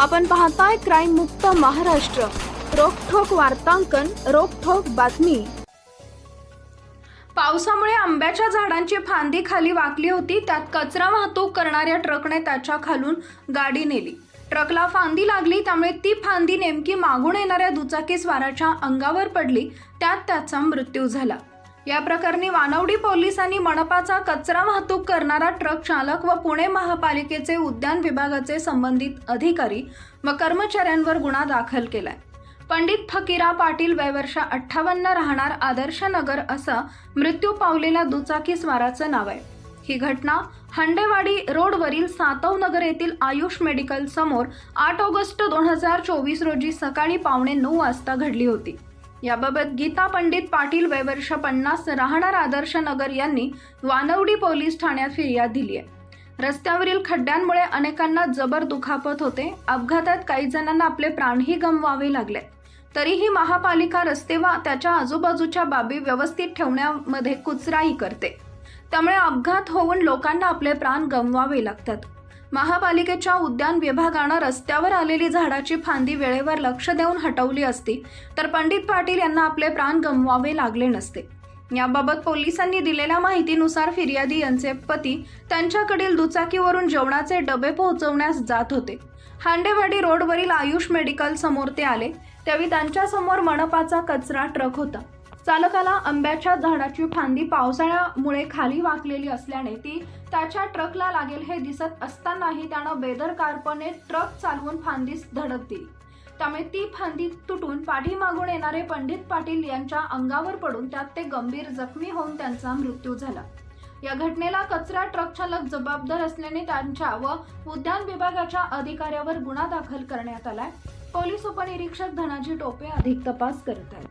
आपण पाहताय क्राईम मुक्त महाराष्ट्र. रोखोक वार्तांकन रोखोक बातमी. पावसामुळे आंब्याच्या झाडांची फांदी खाली वाकली होती त्यात कचरा वाहतूक करणाऱ्या ट्रकने त्याच्या खालून गाडी नेली. ट्रकला फांदी लागली त्यामुळे ती फांदी नेमकी मागून येणाऱ्या दुचाकी स्वाराच्या अंगावर पडली त्यात त्याचा मृत्यू झाला. या प्रकरणी वानवडी पोलिसांनी मनपाचा कचरा वाहतूक करणारा ट्रक चालक व पुणे महापालिकेचे उद्यान विभागाचे संबंधित अधिकारी व कर्मचाऱ्यांवर गुन्हा दाखल केलाय. पंडित फकीरा पाटील वयवर्ष अठ्ठावन्न राहणार आदर्श नगर असं मृत्यू पावलेल्या दुचाकी स्वाराचं नाव आहे. ही घटना हंडेवाडी रोडवरील सातव नगर येथील आयुष मेडिकल समोर आठ ऑगस्ट दोन हजार चोवीस रोजी सकाळी पावणे नऊ वाजता घडली होती. याबाबत गीता पंडित पाटील वयवर्ष पन्नास राहणार आदर्श नगर यांनी वानवडी पोलीस ठाण्यात फिर्याद दिली आहे. रस्त्यावरील खड्ड्यांमुळे अनेकांना जबर दुखापत होते. अपघातात काही जणांना आपले प्राणही गमवावे लागले. तरीही महापालिका रस्ते व त्याच्या आजूबाजूच्या बाबी व्यवस्थित ठेवण्यामध्ये कुचराई करते. त्यामुळे अपघात होऊन लोकांना आपले प्राण गमवावे लागतात. महापालिकेच्या उद्यान विभागानं रस्त्यावर आलेली झाडाची फांदी वेळेवर लक्ष देऊन हटवली असती तर पंडित पाटील यांना आपले प्राण गमवावे लागले नसते. याबाबत पोलिसांनी दिलेल्या माहितीनुसार फिर्यादी यांचे पती त्यांच्याकडील दुचाकीवरून जेवणाचे डबे पोहोचवण्यास जात होते. हांडेवाडी रोडवरील आयुष मेडिकल समोर ते आले त्यावेळी त्यांच्यासमोर मनपाचा कचरा ट्रक होता. चालकाला आंब्याच्या झाडाची फांदी पावसाळ्यामुळे खाली वाकलेली असल्याने ती त्याच्या ट्रकला लागेल हे दिसत असतानाही त्यानं बेदरकारपणे ट्रक चालवून फांदीस धडक दिली त्यामुळे ती फांदी तुटून पाठीमागून येणारे पंडित पाटील यांच्या अंगावर पडून त्यात ते गंभीर जखमी होऊन त्यांचा मृत्यू झाला. या घटनेला कचरा ट्रक चालक जबाबदार असल्याने त्यांच्या व उद्यान विभागाच्या अधिकाऱ्यावर गुन्हा दाखल करण्यात आलाय. पोलीस उपनिरीक्षक धनाजी टोपे अधिक तपास करत आहेत.